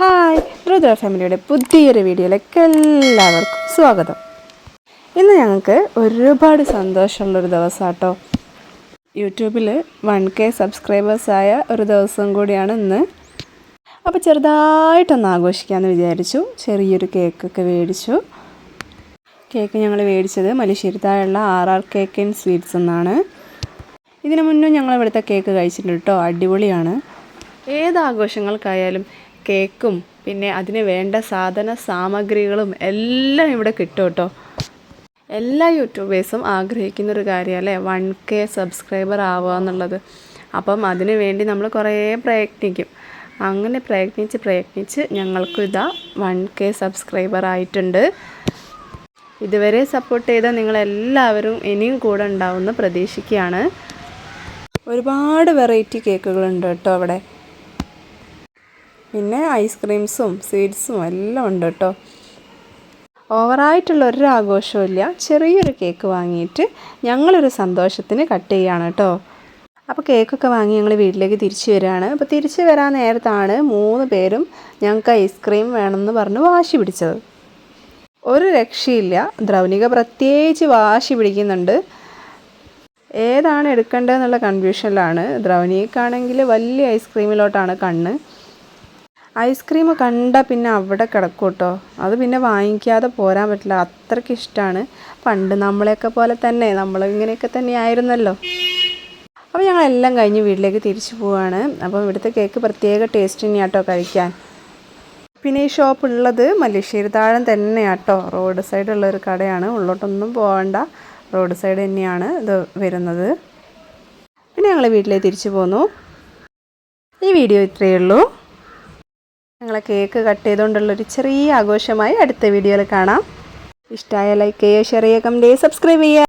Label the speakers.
Speaker 1: hi Rudra ഫാമിലിയുടെ പുതിയൊരു വീഡിയോയിലേക്ക് എല്ലാവർക്കും സ്വാഗതം ഇന്ന് ഞങ്ങൾക്ക് ഒരുപാട് സന്തോഷമുള്ളൊരു ദിവസം കേട്ടോ യൂട്യൂബിൽ വൺ കെ സബ്സ്ക്രൈബേഴ്സായ ഒരു ദിവസം കൂടിയാണ് ഇന്ന് അപ്പോൾ ചെറുതായിട്ടൊന്ന് ആഘോഷിക്കാമെന്ന് വിചാരിച്ചു ചെറിയൊരു കേക്കൊക്കെ മേടിച്ചു കേക്ക് ഞങ്ങൾ മേടിച്ചത് മലശ്ശേരിത്തായുള്ള R R cake and sweets എന്നാണ് ഇതിനു മുന്നേ ഞങ്ങൾ ഇവിടുത്തെ കേക്ക് കഴിച്ചിട്ടുണ്ട് കേട്ടോ അടിപൊളിയാണ് ഏത് ആഘോഷങ്ങൾക്കായാലും കേക്കും പിന്നെ അതിന് വേണ്ട സാധന സാമഗ്രികളും എല്ലാം ഇവിടെ കിട്ടും കേട്ടോ എല്ലാ യൂട്യൂബേഴ്സും ആഗ്രഹിക്കുന്ന ഒരു കാര്യമല്ലേ വൺ കെ സബ്സ്ക്രൈബർ ആവുക എന്നുള്ളത് അപ്പം അതിനു വേണ്ടി നമ്മൾ കുറേ പ്രയത്നിക്കും അങ്ങനെ പ്രയത്നിച്ച് പ്രയത്നിച്ച് ഞങ്ങൾക്ക് ഇതാ വൺ കെ സബ്സ്ക്രൈബർ ആയിട്ടുണ്ട് ഇതുവരെ സപ്പോർട്ട് ചെയ്ത നിങ്ങളെല്ലാവരും ഇനിയും കൂടെ ഉണ്ടാവുമെന്ന് പ്രതീക്ഷിക്കുകയാണ് ഒരുപാട് വെറൈറ്റി കേക്കുകളുണ്ട് കേട്ടോ അവിടെ പിന്നെ ഐസ്ക്രീംസും സ്വീറ്റ്സും എല്ലാം ഉണ്ട് കേട്ടോ ഓവറായിട്ടുള്ള ഒരു ആഘോഷമില്ല ചെറിയൊരു കേക്ക് വാങ്ങിയിട്ട് ഞങ്ങളൊരു സന്തോഷത്തിന് കട്ട് ചെയ്യുകയാണ് കേട്ടോ അപ്പോൾ കേക്കൊക്കെ വാങ്ങി ഞങ്ങൾ വീട്ടിലേക്ക് തിരിച്ചു വരികയാണ് അപ്പോൾ തിരിച്ചു വരാൻ നേരത്താണ് മൂന്ന് പേരും ഞങ്ങൾക്ക് ഐസ്ക്രീം വേണമെന്ന് പറഞ്ഞ് വാശി പിടിച്ചത് ഒരു രക്ഷയില്ല ദ്രൗനിക പ്രത്യേകിച്ച് വാശി പിടിക്കുന്നുണ്ട് ഏതാണ് എടുക്കേണ്ടതെന്നുള്ള കൺഫ്യൂഷനിലാണ് ദ്രൗനികക്കാണെങ്കിൽ വലിയ ഐസ്ക്രീമിലോട്ടാണ് കണ്ണ് ഐസ്ക്രീം കണ്ടാൽ പിന്നെ അവിടെ കിടക്കും കേട്ടോ അത് പിന്നെ വാങ്ങിക്കാതെ പോരാൻ പറ്റില്ല അത്രയ്ക്ക് ഇഷ്ടമാണ് പണ്ട് നമ്മളെയൊക്കെ പോലെ തന്നെ നമ്മൾ ഇങ്ങനെയൊക്കെ തന്നെ ആയിരുന്നല്ലോ അപ്പോൾ ഞങ്ങളെല്ലാം കഴിഞ്ഞ് വീട്ടിലേക്ക് തിരിച്ചു പോവാണ് അപ്പോൾ ഇവിടുത്തെ കേക്ക് പ്രത്യേക ടേസ്റ്റ് തന്നെയാട്ടോ കഴിക്കാൻ പിന്നെ ഈ ഷോപ്പ് ഉള്ളത് മല്ലേശ്ശേരി താഴം തന്നെയാട്ടോ റോഡ് സൈഡുള്ള ഒരു കടയാണ് ഉള്ളോട്ടൊന്നും പോകണ്ട റോഡ് സൈഡ് തന്നെയാണ് ഇത് വരുന്നത് പിന്നെ ഞങ്ങൾ വീട്ടിലേക്ക് തിരിച്ചു പോന്നു ഈ വീഡിയോ ഇത്രയേ ഉള്ളൂ ഞങ്ങളെ കേക്ക് കട്ട് ചെയ്തുകൊണ്ടുള്ള ഒരു ചെറിയ ആഘോഷമായി അടുത്ത വീഡിയോയിൽ കാണാം ഇഷ്ടമായ ലൈക്ക് ചെയ്യുക ഷെയർ ചെയ്യുക കമൻറ്റ് ചെയ്യുക സബ്സ്ക്രൈബ് ചെയ്യുക